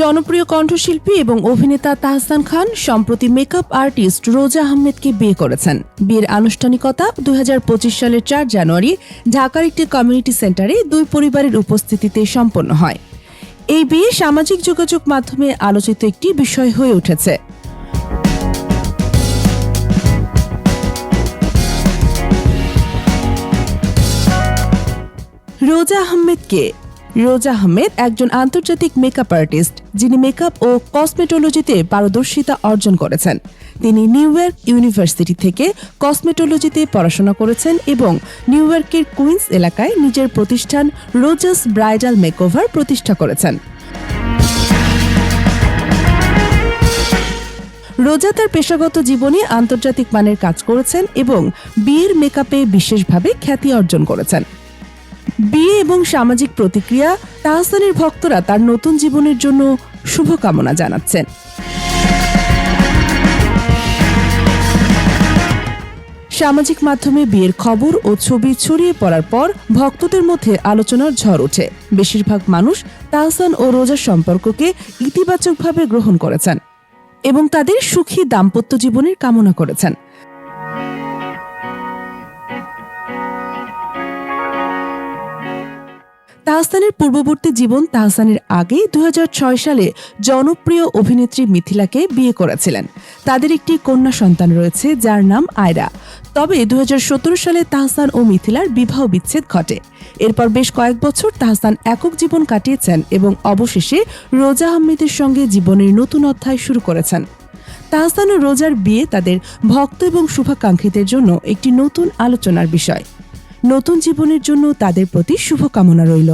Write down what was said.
জনপ্রিয় কণ্ঠশিল্পী এবং অভিনেতা তাহসান খান সম্প্রতি মেকআপ আর্টিস্ট রোজা আহমেদকে বিয়ে করেছেন। বিয়ের আনুষ্ঠানিকতা দুই হাজার পঁচিশ সালের চার জানুয়ারি ঢাকার একটি কমিউনিটি সেন্টারে দুই পরিবারের উপস্থিতিতে সম্পন্ন হয়। এই বিয়ে সামাজিক যোগাযোগ মাধ্যমে আলোচিত একটি বিষয় হয়ে উঠেছে। রোজা আহমেদ কে রোজা আহমেদ একজন আন্তর্জাতিক মেকআপ আর্টিস্ট যিনি মেকআপ ও কসমেটোলজিতে পারদর্শিতা অর্জন করেছেন। তিনি নিউ ইয়র্ক ইউনিভার্সিটি থেকে কসমেটোলজিতে পড়াশোনা করেছেন এবং নিউ ইয়র্কের কুইন্স এলাকায় নিজের প্রতিষ্ঠান রোজাস ব্রাইডাল মেকওভার প্রতিষ্ঠা করেছেন। রোজা তার পেশাগত জীবনে আন্তর্জাতিক মানের কাজ করেছেন এবং বিয়ের মেকআপে বিশেষভাবে খ্যাতি অর্জন করেছেন। বিয়ে এবং সামাজিক প্রতিক্রিয়া তাহসানের ভক্তরা তার নতুন জীবনের জন্য শুভকামনা জানাচ্ছেন। সামাজিক মাধ্যমে বিয়ের খবর ও ছবি ছড়িয়ে পড়ার পর ভক্তদের মধ্যে আলোচনার ঝড় ওঠে। বেশিরভাগ মানুষ তাহসান ও রোজার সম্পর্ককে ইতিবাচকভাবে গ্রহণ করেছেন এবং তাদের সুখী দাম্পত্য জীবনের কামনা করেছেন। তাহসানের পূর্ববর্তী জীবন তাহসানের আগে দু সালে জনপ্রিয় অভিনেত্রী মিথিলাকে বিয়ে করেছিলেন। তাদের একটি কন্যা সন্তান রয়েছে, যার নাম আয়রা। তবে দু হাজার সতেরো সালে তাহসান ও মিথিলার বিবাহ বিচ্ছেদ ঘটে। এরপর বেশ কয়েক বছর তাহসান একক জীবন কাটিয়েছেন এবং অবশেষে রোজা আহমেদের সঙ্গে জীবনের নতুন অধ্যায় শুরু করেছেন। তাহসান ও রোজার বিয়ে তাদের ভক্ত এবং শুভাকাঙ্ক্ষীদের জন্য একটি নতুন আলোচনার বিষয়। নতুন জীবনের জন্য তাদের প্রতি শুভকামনা রইল।